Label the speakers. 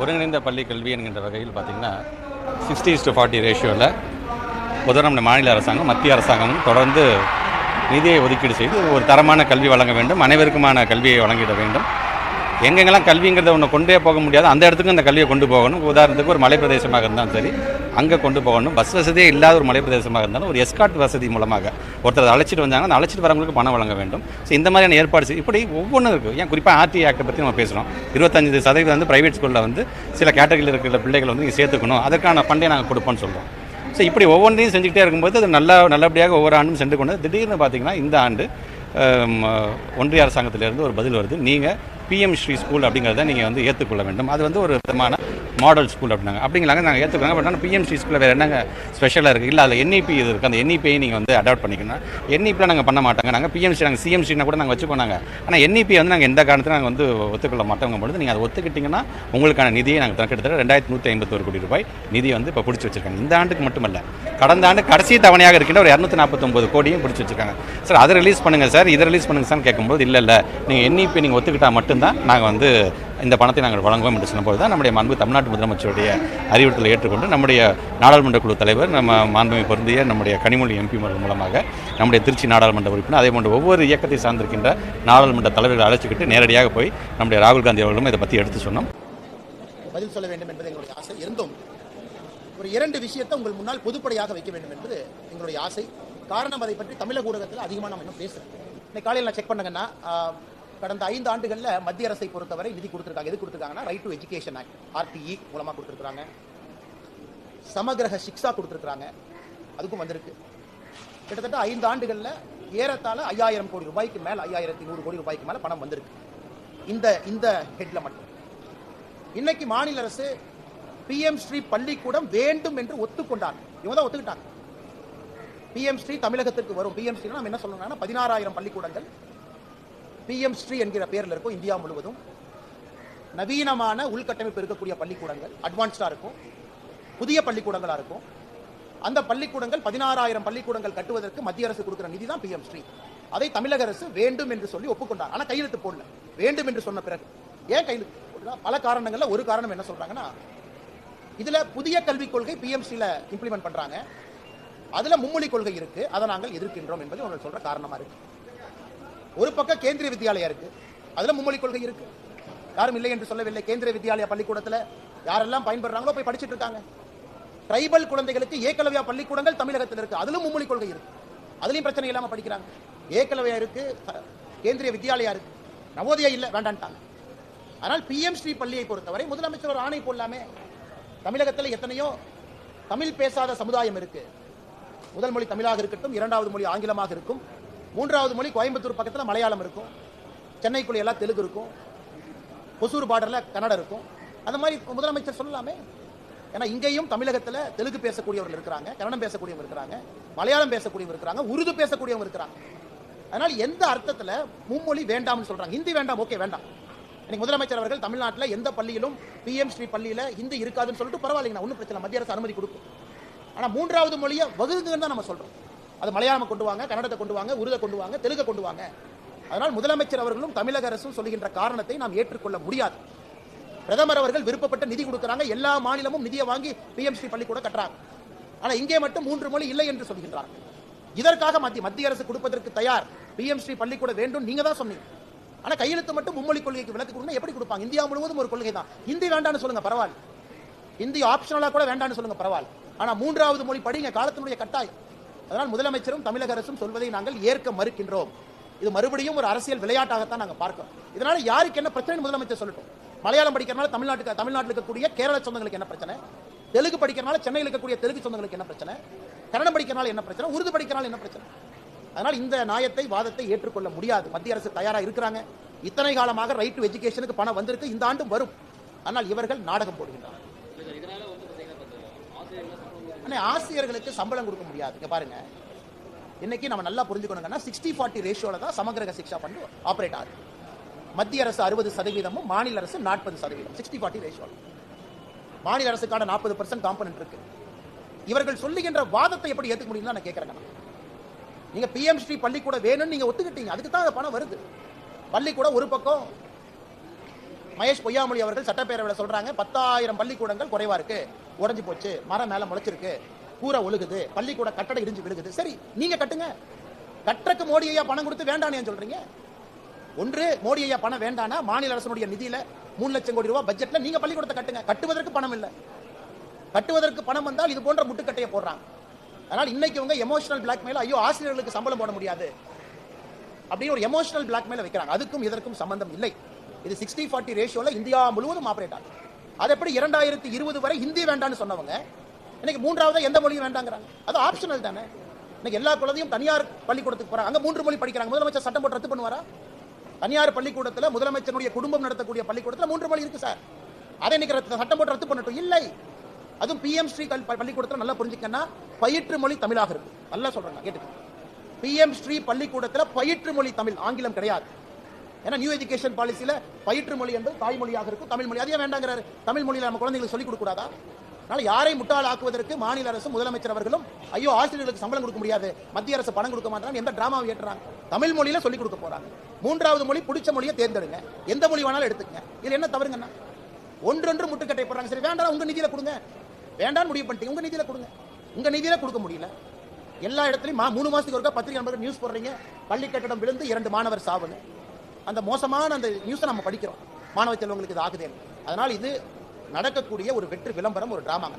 Speaker 1: ஒருங்கிணைந்த பள்ளி கல்வி என்கின்ற வகையில் பார்த்திங்கன்னா சிக்ஸ்டி டு ஃபார்ட்டி ரேஷியோவில் பொதுவாக நம்ம மாநில அரசாங்கம் மத்திய அரசாங்கமும் தொடர்ந்து நிதியை ஒதுக்கீடு செய்து ஒரு தரமான கல்வி வழங்க வேண்டும் அனைவருக்குமான கல்வியை வழங்கிட வேண்டும். எங்கெங்கெல்லாம் கல்விங்கிறத ஒன்று கொண்டே போக முடியாது. அந்த இடத்துக்கு இந்த கல்வியை கொண்டு போகணும். உதாரணத்துக்கு ஒரு மலைப்பிரதேசமாக இருந்தாலும் சரி அங்கே கொண்டு போகணும். பஸ் வசதியே இல்லாத ஒரு மலைப்பிரதேசமாக இருந்தாலும் ஒரு எஸ்காட் வசதி மூலமாக ஒருத்தர் அழைச்சிட்டு வந்தாங்கன்னா அழைச்சிட்டு வரவங்களுக்கு பணம் வழங்க வேண்டும். ஸோ இந்த மாதிரியான ஏற்பாடு இப்படி ஒவ்வொன்றும் இருக்குது ஏன் குறிப்பாக ஆர்டி ஆக்டை பற்றி நம்ம பேசுகிறோம் இருபத்தஞ்சு சதவீதம் வந்து பிரைவேட் ஸ்கூலில் வந்து சில கேட்டகரியில் இருக்கிற பிள்ளைகள் வந்து நீங்கள் சேர்த்துக்கணும். அதற்கான ஃபண்டை நாங்கள் கொடுப்போம்னு சொல்கிறோம் ஸோ இப்படி ஒவ்வொன்றையும் செஞ்சுக்கிட்டே இருக்கும்போது அது நல்லா நல்லபடியாக ஒவ்வொரு ஆண்டும் சென்று கொண்டு திடீர்னு பார்த்தீங்கன்னா இந்த ஆண்டு ஒன்றிய அரசாங்கத்திலேருந்து ஒரு பதில் வருது. நீங்கள் பிஎம் ஸ்ரீ ஸ்கூல் அப்படிங்கிறத நீங்கள் வந்து ஏற்றுக்கொள்ள வேண்டும். அது வந்து ஒரு விதமான மாடல் ஸ்கூல் அப்படின்னாங்க. அப்படிங்களாங்க நாங்கள் ஏற்றுக்கிறாங்க பட் ஆனால் பிஎம் ஸ்ரீ ஸ்கூலில் வேறு என்னங்க ஸ்பெஷலாக இருக்குது இல்லை அதில் என்இபி இது இருக்குது அந்த என்இபியை நீங்கள் வந்து அடாப்ட் பண்ணிக்கணும் என்இபியில் நாங்கள் பண்ண மாட்டாங்க. நாங்கள் பிஎம்சி நாங்கள் சிஎம்சினா கூட நாங்கள் வச்சுக்கோ நாங்கள் ஆனால் என்இபி வந்து நாங்கள் எந்த காரணத்தில் நாங்கள் வந்து ஒத்துக்கொள்ள மாட்டோங்க பொழுது நீங்கள் அதை ஒத்துக்கிட்டிங்கன்னா உங்களுக்கான நிதியை நாங்கள் கிட்டத்தட்ட ரெண்டாயிரத்தி நூற்றி ஐம்பத்தோரு கோடி ரூபாய் நிதி வந்து இப்போ பிடிச்சி வச்சிருக்காங்க. இந்த ஆண்டுக்கு மட்டுமல்ல. கடந்த ஆண்டு கடைசி தவணையாக இருக்கின்ற ஒரு இரநூத்தி நாற்பத்தொம்பது கோடியும் பிடிச்சி வச்சிருக்காங்க. சார் அதை ரிலீஸ் பண்ணுங்கள் சார் இதை ரிலீஸ் பண்ணுங்க சார் கேட்கும்போது இல்லை இல்லை. நீங்கள் என்இபி நீங்கள் ஒத்துக்கிட்டால் மட்டும் தான் நாங்கள் வந்து இந்த பணத்தை நாங்கள் வழங்குவோம் என்று சொன்னபோது தான் நம்முடைய மாண்பு தமிழ்நாட்டு முதலமைச்சருடைய அறிவுறுத்தலை ஏற்றுக்கொண்டு நம்முடைய நாடாளுமன்ற குழு தலைவர் நம்ம மாண்புமை பொருந்திய நம்முடைய கனிமொழி எம்பி மூலமாக நம்முடைய திருச்சி நாடாளுமன்ற உறுப்பினர் அதே போன்று ஒவ்வொரு இயக்கத்தை சார்ந்திருக்கின்ற நாடாளுமன்ற தலைவர்களை அழைச்சிக்கிட்டு நேரடியாக போய் நம்முடைய ராகுல் காந்தி அவர்களும் இதை பற்றி எடுத்து சொன்னோம்.
Speaker 2: பதில் சொல்ல வேண்டும் என்பது எங்களுடைய ஆசை. இருந்தும் ஒரு இரண்டு விஷயத்தை உங்கள் முன்னால் பொதுப்படையாக வைக்க வேண்டும் என்பது எங்களுடைய ஆசை. காரணம் அதை பற்றி தமிழக ஊடகத்தில் அதிகமாக நம்ம இன்னும் பேசுகிறோம் இன்னைக்கு காலையில் நான் செக் பண்ணுங்கன்னா கடந்த ஐந்து ஆண்டுகளில் மத்திய அரசை பொறுத்தவரை நிதி கொடுத்துருக்காங்க. எது கொடுத்துருக்காங்கன்னா right to education act RTE மூலமாக கொடுத்துருக்காங்க சமகிரக சிக்ஷா கொடுத்துருக்காங்க அதுக்கும் வந்திருக்கு. கிட்டத்தட்ட ஐந்து ஆண்டுகளில் ஏறத்தாழ ஐயாயிரம் கோடி ரூபாய்க்கு மேலே ஐயாயிரத்தி நூறு கோடி ரூபாய்க்கு மேலே பணம் வந்திருக்கு. இந்த இந்த ஹெட்ல மட்டும். இன்னைக்கு மாநில அரசு பிஎம் ஸ்ரீ பள்ளிக்கூடம் வேண்டும் என்று ஒத்துக்கொண்டார் இவங்க தான் ஒத்துக்கிட்டாங்க. பிஎம் ஸ்ரீ தமிழகத்திற்கு வரும். பிஎம் ஸ்ரீ நம்ம என்ன சொல்லணும்னா பதினாறாயிரம் பள்ளிக்கூடங்கள் பிஎம் ஸ்ரீ என்கிற பேரில் இருக்கும் இந்தியா முழுவதும். நவீனமான உள்கட்டமைப்பு இருக்கக்கூடிய பள்ளிக்கூடங்கள் அட்வான்ஸ்டாக இருக்கும். புதிய பள்ளிக்கூடங்களாக இருக்கும். அந்த பள்ளிக்கூடங்கள் பதினாறாயிரம் பள்ளிக்கூடங்கள் கட்டுவதற்கு மத்திய அரசு கொடுக்குற நிதி தான் பிஎம் ஸ்ரீ அதை தமிழக அரசு வேண்டும் என்று சொல்லி ஒப்புக்கொண்டார். ஆனால் கையெழுத்து போடல. வேண்டும் என்று சொன்ன பிறகு. ஏன் கையெழுத்து போடல? பல காரணங்களில் ஒரு காரணம் என்ன சொல்றாங்கன்னா இதுல புதிய கல்விக் கொள்கை பிஎம்சியில் இம்ப்ளிமெண்ட் பண்றாங்க. அதுல மும்மொழி கொள்கை இருக்கு. அதை நாங்கள் எதிர்க்கின்றோம் என்பது உங்களுக்கு சொல்ற காரணமா இருக்கு. ஒரு பக்கம் கேந்திரிய வித்யாலயா இருக்கு. அதுல மும்மொழி கொள்கை இருக்கு. யாரும் இல்லை என்று சொல்லவில்லை. கேந்திரிய வித்யாலயா பள்ளிக்கூடத்துல யாரெல்லாம் பயன்படுறாங்களோ போய் படிச்சுட்டு இருக்காங்க. ட்ரைபல் குழந்தைகளுக்கு ஏக்கலவியா பள்ளிக்கூடங்கள் தமிழகத்தில் இருக்கு. அதிலும் மும்மொழி கொள்கை இருக்கு. அதுலயும் பிரச்சனை இல்லாம படிக்கிறாங்க. ஏக்கலவியா இருக்கு கேந்திரிய வித்யாலயா இருக்கு. நவோதயா இல்லை வேண்டான்ட்டாங்க. ஆனால் பிஎம் ஸ்ரீ பள்ளியை பொறுத்தவரை முதலமைச்சர் ஒரு ஆணை போடலாமே. தமிழகத்தில் எத்தனையோ தமிழ் பேசாத சமுதாயம் இருக்கு. முதல் மொழி தமிழாக இருக்கட்டும் இரண்டாவது மொழி ஆங்கிலமாக இருக்கும். மூன்றாவது மொழி கோயம்புத்தூர் பக்கத்தில் மலையாளம் இருக்கும். சென்னைக்குள்ளே எல்லாம் தெலுங்கு இருக்கும். ஒசூர் பார்டரில் கன்னடம் இருக்கும். அந்த மாதிரி முதலமைச்சர் சொல்லலாமே ஏன்னா இங்கேயும் தமிழகத்தில் தெலுங்கு பேசக்கூடியவர்கள் இருக்கிறாங்க கன்னடம் பேசக்கூடியவங்க இருக்கிறாங்க மலையாளம் பேசக்கூடியவங்க இருக்கிறாங்க உருது பேசக்கூடியவங்க இருக்கிறாங்க. அதனால் எந்த அர்த்தத்தில் மும்மொழி வேண்டாம்னு சொல்கிறாங்க ஹிந்தி வேண்டாம் ஓகே வேண்டாம். இன்னைக்கு முதலமைச்சர் அவர்கள் தமிழ்நாட்டில் எந்த பள்ளியிலும் பிஎம் ஸ்ரீ பள்ளியில் ஹிந்தி இருக்காதுன்னு சொல்லிட்டு பரவாயில்லைங்க ஒன்றும் பிரச்சனை மத்திய அரசு அனுமதி கொடுக்கும். ஆனால் மூன்றாவது மொழியை வகுங்குன்னு தான் நம்ம சொல்கிறோம் அது மலையாளம் கொண்டு வாங்க கன்னடத்தை கொண்டு வாங்க உருதை கொண்டு வாங்க தெலுங்கை கொண்டு வாங்க. அதனால் முதலமைச்சர் அவர்களும் தமிழக அரசும் சொல்கின்ற காரணத்தை நாம் ஏற்றுக்கொள்ள முடியாது. பிரதமர் அவர்கள் விருப்பப்பட்ட நிதி கொடுக்கறாங்க எல்லா மாநிலமும் நிதியை வாங்கி பிஎம்சி பள்ளிக்கூட கட்டுறாங்க. ஆனா இங்கே மட்டும் மூன்று மொழி இல்லை என்று சொல்கின்றார். இதற்காக மத்திய மத்திய அரசு கொடுப்பதற்கு தயார் பிஎம்ஸ்ரீ பள்ளிக்கூட வேண்டும் நீங்க தான் சொன்னீங்க. ஆனா கையெழுத்து மட்டும் மும்மொழி கொள்கைக்கு விளக்கு கொடுங்க எப்படி கொடுப்பாங்க? இந்தியா முழுவதும் ஒரு கொள்கை தான். ஹிந்தி வேண்டாம்னு சொல்லுங்க பரவாயில்ல. ஹிந்தி ஆப்ஷனலா கூட வேண்டாம்னு சொல்லுங்க பரவாயில்ல. ஆனா மூன்றாவது மொழி படிங்க காலத்தினுடைய கட்டாயம். அதனால் முதலமைச்சரும் தமிழக அரசும் சொல்வதை நாங்கள் ஏற்க மறுக்கின்றோம். இது மறுபடியும் ஒரு அரசியல் விளையாட்டாகத்தான் நாங்க பார்க்கிறோம். இதனால யாருக்கு என்ன பிரச்சனை முதலமைச்சர் சொல்லட்டும். மலையாளம் படிக்கிறனால தமிழ்நாட்டுக்கு தமிழ்நாட்டில் இருக்கக்கூடிய கேரள சொந்தங்களுக்கு என்ன பிரச்சனை? தெலுங்கு படிக்கிறனால சென்னையில் இருக்கக்கூடிய தெலுங்கு சொந்தங்களுக்கு என்ன பிரச்சனை? கன்னடம் படிக்கிறனால என்ன பிரச்சனை? உருது படிக்கிறனால என்ன பிரச்சனை? அதனால் இந்த நியாயத்தை வாதத்தை ஏற்றுக்கொள்ள முடியாது. மத்திய அரசு தயாராக இருக்கிறாங்க. இத்தனை காலமாக ரைட் டு எஜுகேஷனுக்கு பணம் வந்திருக்கு. இந்த ஆண்டும் வரும். ஆனால் இவர்கள் நாடகம் போடுகின்றனர். அண்ணே, ஆசிரியர்களுக்கு சம்பளம் கொடுக்க முடியாது. இங்க பாருங்க. இன்னைக்கு நம்ம நல்லா புரிஞ்சுக்கணுங்கன்னா சிக்ஸ்டி ஃபார்ட்டி ரேஷியோல தான் சமகிரக சிக்ஷா பண்ணி ஆப்ரேட் ஆகுது. மத்திய அரசு அறுபது சதவீதமும் மாநில அரசு நாற்பது சதவீதம். சிக்ஸ்டி ஃபார்ட்டி ரேஷியோ மாநில அரசுக்கான நாற்பது பர்சன்ட் காம்பனன்ட் இருக்கு. இவர்கள் சொல்லுகின்ற வாதத்தை எப்படி ஏத்துக்க முடியும்னு நான் கேட்கறேன் நீங்க பிஎம் ஸ்ரீ பள்ளிக்கூடம் வேணும்னு நீங்க ஒத்துக்கிட்டீங்க. அதுக்கு தான் அந்த பணம் வருது. பள்ளிக்கூடம் ஒரு பக்கம் மகேஷ் பொய்யாமொழி அவர்கள் சட்டப்பேரவையில் சொல்றாங்க பத்தாயிரம் பள்ளிக்கூடங்கள் குறைவா இருக்கு. உடைஞ்சு போச்சு மரம் மேல முளைச்சிருக்கு கூரை ஒழுகுது பள்ளிக்கூட கட்டடம் இடிஞ்சு விழுகுது. சரி நீங்க கட்டுங்க. கட்டுறக்கு மோடி ஐயா பணம் கொடுத்து வேண்டானே சொல்றீங்க? ஒன்று மோடி ஐயா பணம் வேண்டானா மாநில அரசனுடைய நிதியில மூணு லட்சம் கோடி ரூபாய் பட்ஜெட்ல நீங்க பள்ளிக்கூடத்தை கட்டுங்க. கட்டுவதற்கு பணம் இல்லை. கட்டுவதற்கு பணம் வந்தால் இது போன்ற முட்டுக்கட்டையை போடுறாங்க. அதனால் இன்னைக்கு இவங்க எமோஷனல் பிளாக்மெயில் ஐயோ ஆசிரியர்களுக்கு சம்பளம் போட முடியாது அப்படின்னு ஒரு எமோஷனல் பிளாக்மெயில் வைக்கிறாங்க. அதுக்கும் இதற்கும் சம்பந்தம் இல்லை. இது சிக்ஸ்டி ஃபார்ட்டி ரேஷியோல இந்தியா முழுவதும் ஆப்ரேட் ஆகும் அது எப்படி இரண்டாயிரத்தி இருபது வரை ஹிந்தி வேண்டாம்னு சொன்னவங்க இன்னைக்கு மூன்றாவது எந்த மொழியும் வேண்டாங்கிறாங்க. அது ஆப்ஷனல் தானே. இன்னைக்கு எல்லா குழந்தையும் தனியார் பள்ளிக்கூடத்துக்கு போறாங்க அங்க மூன்று மொழி படிக்கிறாங்க. முதலமைச்சர் சட்டம் போட்டு ரத்து பண்ணுவாரா? தனியார் பள்ளிக்கூடத்தில் முதலமைச்சருடைய குடும்பம் நடத்தக்கூடிய பள்ளிக்கூடத்தில் மூன்று மொழி இருக்கு சார். அதை இன்னைக்கு சட்டம் போட்டு ரத்து பண்ணட்டும். இல்லை. அதுவும் பிஎம் ஸ்ரீ கல் பள்ளிக்கூடத்தில் நல்லா புரிஞ்சுக்கன்னா பயிற்று மொழி தமிழாக இருக்கு நல்லா சொல்றாங்க. கேட்டுக்கோங்க பிஎம் ஸ்ரீ பள்ளிக்கூடத்தில் பயிற்று மொழி தமிழ் ஆங்கிலம் கிடையாது. ஏன்னா நியூ எஜுகேஷன் பாலிசியில் பயிற்று மொழி என்பது தாய்மொழியாக இருக்கும் தமிழ் மொழி. அதையே வேண்டாங்கிறாரு? தமிழ் மொழியில் நம்ம குழந்தைங்களுக்கு சொல்லிக் கொடுக்கூடாதா அதனால் அதனால யாரை முட்டாளாக்குவதற்கு மாநில அரசு முதலமைச்சர் அவர்களும் ஐயோ ஆசிரியர்களுக்கு சம்பளம் கொடுக்க முடியாது மத்திய அரசு பணம் கொடுக்க மாட்டாங்க எந்த டிராமாவை ஏற்றுறாங்க? தமிழ் மொழியில சொல்லிக் கொடுக்க போறாங்க. மூன்றாவது மொழி பிடிச்ச மொழியை தேர்ந்தெடுங்க. எந்த மொழி வேணாலும் எடுத்துக்கங்க. இதில் என்ன தவறுங்கண்ணா ஒன்றொன்று முட்டுக்கட்டை போடுறாங்க. சரி வேண்டாம் உங்க நிதியில கொடுங்க. வேண்டாம்னு முடிவு பண்ணிட்டீங்க உங்க நிதியில கொடுங்க. உங்க நிதியில கொடுக்க முடியல. எல்லா இடத்துலையும் மூணு மாசத்துக்கு ஒருக்கா பத்திரிகை நியூஸ் போடுறீங்க. பள்ளி கட்டடம் விழுந்து இரண்டு மாணவர் சாவுன்னு. அந்த மோசமான அந்த நியூஸை நம்ம படிக்கிறோம். மாணவ செல்வங்களுக்கு இது ஆகுதே. அதனால் இது நடக்கக்கூடிய ஒரு வெற்று விளம்பரம் ஒரு டிராமாங்க